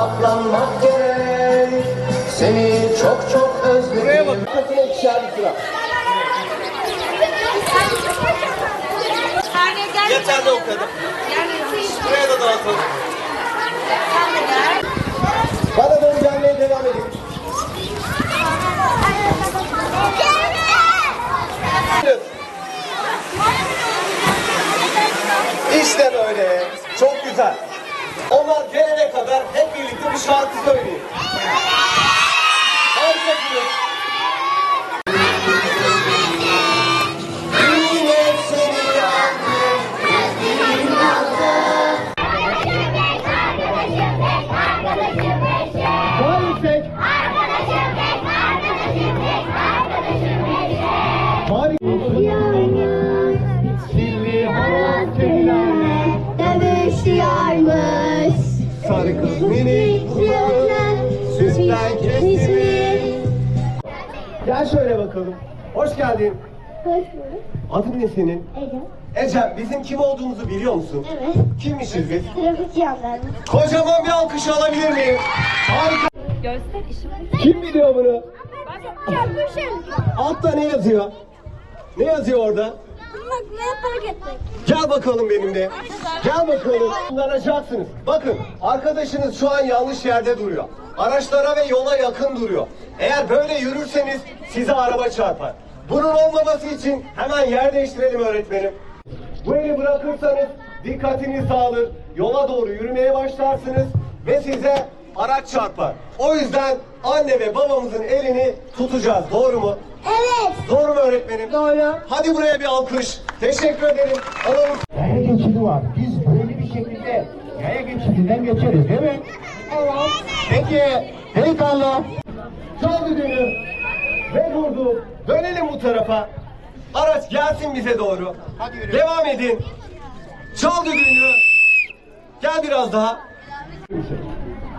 Katlanmak gerek Seni çok çok özledim Kafine ikişer bir sıra Yeter de o kadar. Buraya da dağıtalım. Bana gelmeye devam edin İşte böyle. Çok güzel. Onlar gelene kadar hep birlikte bir şarkı söyleyin. Yüksek. Harika. Minik kulağın sütten kesimi. Gel şöyle bakalım. Hoş geldin. Hoş bulduk. Adın ne senin? Ece. Ecem bizim kim olduğumuzu biliyor musun? Evet. Kimmişiz biz? Trafik yanlarında. Kocaman bir alkış alabilir miyim? Harika. Kim biliyor bunu? Altta ne yazıyor? Ne yazıyor orada? Bakmaya fark etmek. Gel bakalım benimle. Gel bakalım. Kullanacaksınız. Bakın arkadaşınız şu an yanlış yerde duruyor. Araçlara ve yola yakın duruyor. Eğer böyle yürürseniz size araba çarpar. Bunun olmaması için hemen yer değiştirelim öğretmenim. Bu eli bırakırsanız dikkatiniz dağılır. Yola doğru yürümeye başlarsınız ve size araç çarpar. O yüzden anne ve babamızın elini tutacağız. Doğru mu? Öğretmenim? Doğru. Hadi buraya bir alkış. Teşekkür ederim. Alalım. Yaya geçidi var. Biz böyle bir şekilde yaya geçidinden geçeriz değil mi? Evet. Peki delikanlı. Çal düdüğünü ve vurdu. Dönelim bu tarafa. Araç gelsin bize doğru. Hadi yürü. Devam edin. Çal düdüğünü. Gel biraz daha.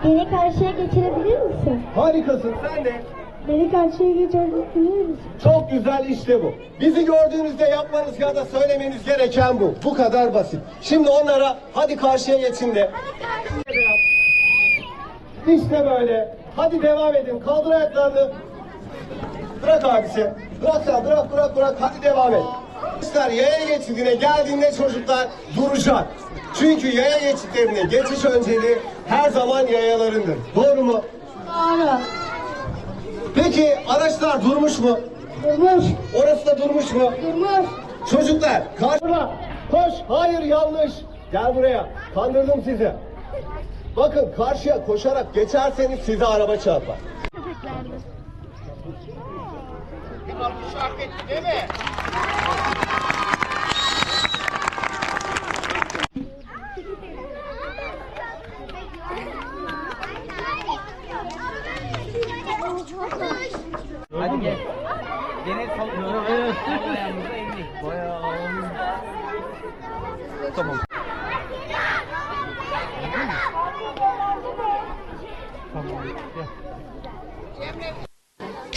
Beni karşıya geçirebilir misin? Harikasın sen de. Beni karşıya geçirebilir misin? Çok güzel işte bu. Bizi gördüğünüzde yapmanız ya da söylemeniz gereken bu. Bu kadar basit. Şimdi onlara hadi karşıya geçin de. İşte böyle. Hadi devam edin. Kaldır ayaklarını. Bırak abisi. Bırak sen. Bırak bırak bırak. Hadi devam et. Arkadaşlar yaya geçidine geldiğinde çocuklar duracak. Çünkü yaya geçitlerine geçiş önceliği her zaman yayalarındır. Doğru mu? Doğru. Peki araçlar durmuş mu? Durmuş. Orası da durmuş mu? Durmuş. Çocuklar karşıma. Koş. Hayır yanlış. Gel buraya. Kandırdım sizi. Bakın karşıya koşarak geçerseniz size araba çarpar. Hadi gel. Gene salın. Evet. Ayağımıza indik. Bayağı. Tamam.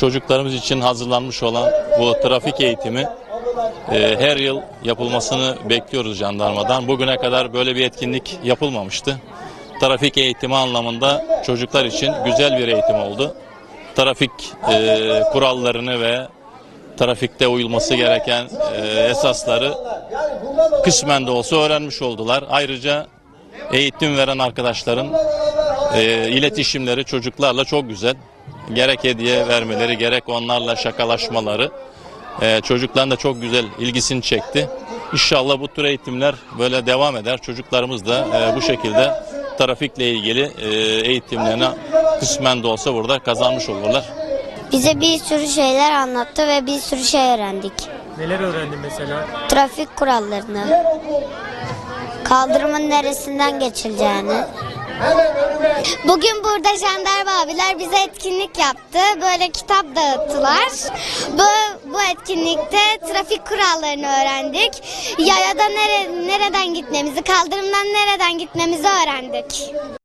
çocuklarımız için hazırlanmış olan bu trafik eğitimi e, her yıl yapılmasını bekliyoruz jandarmadan. Bugüne kadar böyle bir etkinlik yapılmamıştı. Trafik eğitimi anlamında çocuklar için güzel bir eğitim oldu. Trafik e, kurallarını ve trafikte uyulması gereken e, esasları kısmen de olsa öğrenmiş oldular. Ayrıca eğitim veren arkadaşların e, iletişimleri çocuklarla çok güzel. Gerek hediye vermeleri, gerek onlarla şakalaşmaları e, çocukların da çok güzel ilgisini çekti. İnşallah bu tür eğitimler böyle devam eder. Çocuklarımız da e, bu şekilde trafikle ilgili e, eğitimlerini kısmen de olsa burada kazanmış olurlar. Bize bir sürü şeyler anlattı ve bir sürü şey öğrendik. Neler öğrendin mesela? Trafik kurallarını, kaldırımın neresinden geçileceğini. Bugün burada jandarma abiler bize etkinlik yaptı. Böyle kitap dağıttılar. Bu, bu etkinlikte trafik kurallarını öğrendik. Yayada nere, nereden gitmemizi, kaldırımdan nereden gitmemizi öğrendik.